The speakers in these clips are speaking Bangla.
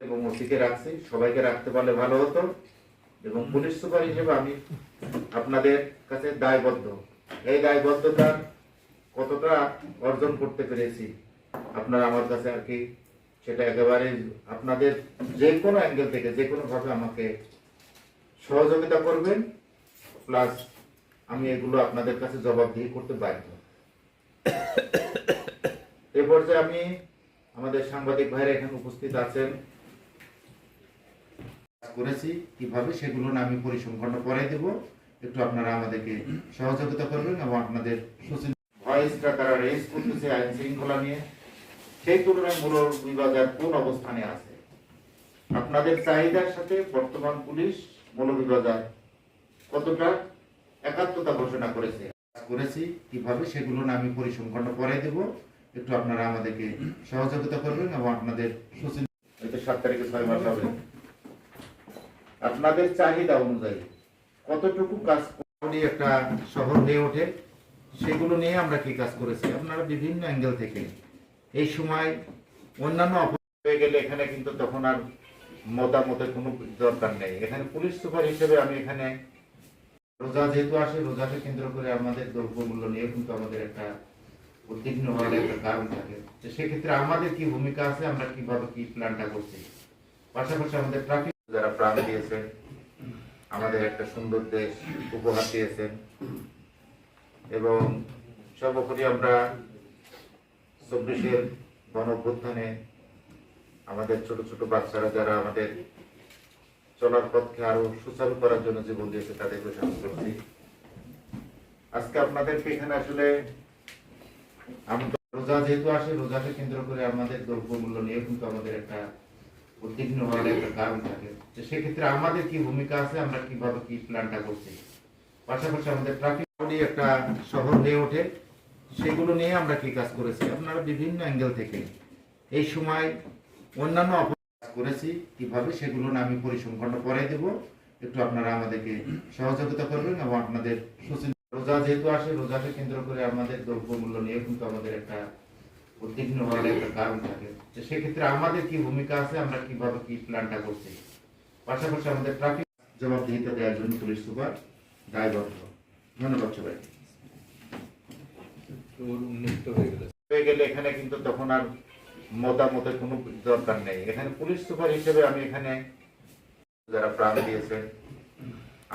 এবং ওসিকে রাখছি, সবাইকে রাখতে পারলে ভালো হতো। এবং পুলিশ সুপার হিসেবে আমি আপনাদের কাছে দায়বদ্ধ। এই দায়বদ্ধতা কতটা অর্জন করতে পেরেছি, আপনারা আমার কাছে আর কি সেটা একেবারে আপনাদের যে কোনো অ্যাঙ্গেল থেকে যে কোনো ভাবে আমাকে সহযোগিতা করবেন প্লাস আমি এগুলো আপনাদের কাছে জবাবদিহি করতে বাধ্য। এ পর্যায়ে আমি আমাদের সাংবাদিক ভাইরা এখানে উপস্থিত আছেন। করেছি, কীভাবে সেগুলো আমি পরিসংখ্যান পরে দেব, একটু আপনারা আমাদেরকে সহযোগিতা করবেন এবং আপনাদের ভয়েসটা তারা রেজ করতেছে আইন শৃঙ্খলা নিয়ে। সেই তুলনায় বিভাগের কোন অবস্থানে আছে? আপনাদের চাহিদার সাথে বর্তমান পুলিশ কতটা একাত্মতা ঘোষণা করেছে? করেছি, কীভাবে সেগুলো আমি পরিসংখ্যান পরে দেব, একটু আপনারা আমাদেরকে সহযোগিতা করবেন এবং আপনাদের সাত তারিখে ছয় মাস হবে। আপনাদের চাহিদা অনুযায়ী কতটুকু কাজ একটা শহর হয়ে ওঠে, সেগুলো নিয়ে আমরা কি কাজ করেছি? আপনারা বিভিন্ন অ্যাঙ্গেল থেকে। এই সময় অন্যান্য অপরাধ হয়ে গেলে এখানে কিন্তু তখন আর মতামতের কোনো দরকার নেই। এখানে পুলিশ সুপার হিসেবে আমি এখানে রোজা যেহেতু আসে, রোজাকে কেন্দ্র করে আমাদের দ্রব্যমূল্য নিয়ে কিন্তু আমাদের একটা উদ্বিগ্ন হওয়ার একটা কারণ থাকে। তো সেক্ষেত্রে আমাদের কি ভূমিকা আছে, আমরা কীভাবে কি প্ল্যানটা করছি? পাশাপাশি আমাদের ট্রাফিক যারা প্রাণ দিয়েছেন, আমাদের একটা সুন্দর দেশ উপহার দিয়েছেন। এবং সর্বোপরি আমরা চব্বিশের গণভ্যুত্থানে আমাদের ছোট ছোট বাচ্চারা যারা আমাদের চলার পথকে আরও সুচারু করার জন্য জীবন দিয়েছে, তাদেরকে স্মরণ করছি আজকে আপনাদেরকে এখানে আসলে আমরা রোজা যেহেতু আসে, রোজাকে কেন্দ্র করে আমাদের দ্রব্যমূল্য নিয়ে কিন্তু আমাদের একটা উদ্বিগ্ন হওয়ার একটা কারণ থাকে। তো সেক্ষেত্রে আমাদের কি ভূমিকা আছে? আমরা কীভাবে কি প্ল্যানটা করছি? পাশাপাশি আমাদের ট্রাফিক একটা শহর হয়ে ওঠে। সেগুলো নিয়ে আমরা কি কাজ করেছি? আপনারা বিভিন্ন অ্যাঙ্গেল থেকে এই সময় অন্যান্য অপরাধ করেছি। কীভাবে সেগুলো আমি পরিসংখ্যান পরে দেব। একটু আপনারা আমাদেরকে সহযোগিতা করবেন এবং আপনাদের রোজা যেহেতু আসে, রোজাকে কেন্দ্র করে আমাদের দ্রব্যমূল্য নিয়ে কিন্তু আমাদের একটা উদ্বিগ্ন হওয়ার একটা কারণ থাকে। তো সেক্ষেত্রে আমাদের কি ভূমিকা আছে? আমরা কীভাবে কি প্ল্যানটা করছি? পাশাপাশি আমাদের ট্রাফিক জবাবদিহিতা দেওয়ার জন্য পুলিশ সুপার দায়বদ্ধ ধন্যবাদ সবাই হয়ে গেলে এখানে কিন্তু তখন আর মতামতের কোনো দরকার নেই। এখানে পুলিশ সুপার হিসেবে আমি এখানে যারা প্রাণ দিয়েছেন,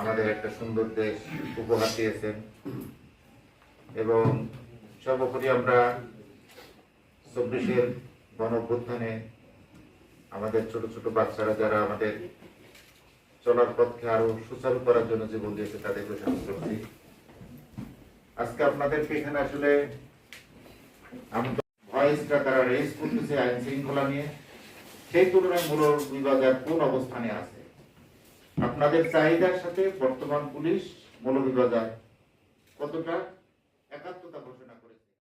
আমাদের একটা সুন্দর দেশ উপহার দিয়েছেন এবং সর্বোপরি আমরা চব্বিশের গণ অভ্যুত্থানে আমাদের ছোট ছোট বাচ্চারা যারা আমাদের চলার পথকে আরও সুচারু করার জন্য জীবন দিয়েছে তাদেরকে স্মরণ করছি। আজকে আপনাদেরকে এখানে আসলে ভয়েসটা তারা রেজ করতেছে আইন শৃঙ্খলা নিয়ে। সেই তুলনায় মূল বিভাগের কোন অবস্থানে আছে? আপনাদের চাহিদার সাথে বর্তমান পুলিশ মৌলভীবাজার কতটা?